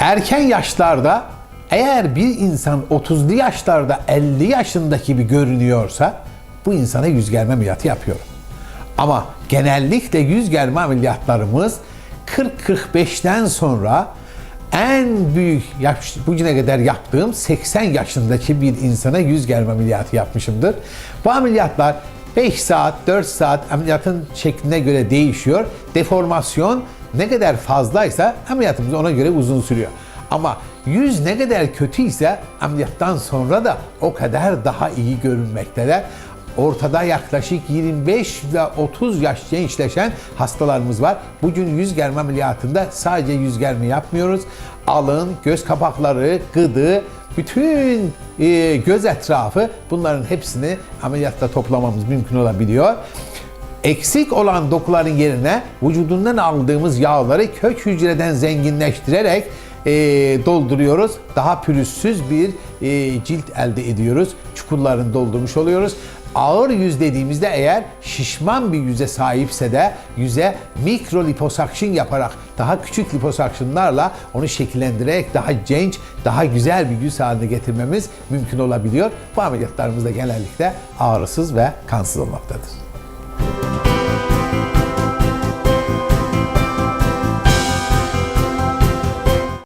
erken yaşlarda eğer bir insan 30'lu yaşlarda 50 yaşındaki gibi görünüyorsa bu insana yüz germe ameliyatı yapıyorum. Ama genellikle yüz germe ameliyatlarımız 40-45'ten sonra en büyük yaş- bugüne kadar yaptığım 80 yaşındaki bir insana yüz germe ameliyatı yapmışımdır. Bu ameliyatlar 5 saat, 4 saat ameliyatın şekline göre değişiyor. Deformasyon ne kadar fazlaysa ameliyatımız ona göre uzun sürüyor. Ama yüz ne kadar kötüyse ameliyattan sonra da o kadar daha iyi görünmekteler. Ortada yaklaşık 25 ve 30 yaş gençleşen hastalarımız var. Bugün yüz germe ameliyatında sadece yüz germe yapmıyoruz. Alın, göz kapakları, gıdı, bütün e, göz etrafı bunların hepsini ameliyatta toplamamız mümkün olabiliyor. Eksik olan dokuların yerine vücudundan aldığımız yağları kök hücreden zenginleştirerek e, dolduruyoruz. Daha pürüzsüz bir e, cilt elde ediyoruz. Çukurlarını doldurmuş oluyoruz. Ağır yüz dediğimizde eğer şişman bir yüze sahipse de yüze mikro liposuction yaparak daha küçük liposuctionlarla onu şekillendirerek daha genç, daha güzel bir yüz haline getirmemiz mümkün olabiliyor. Bu ameliyatlarımız da genellikle ağrısız ve kansız olmaktadır.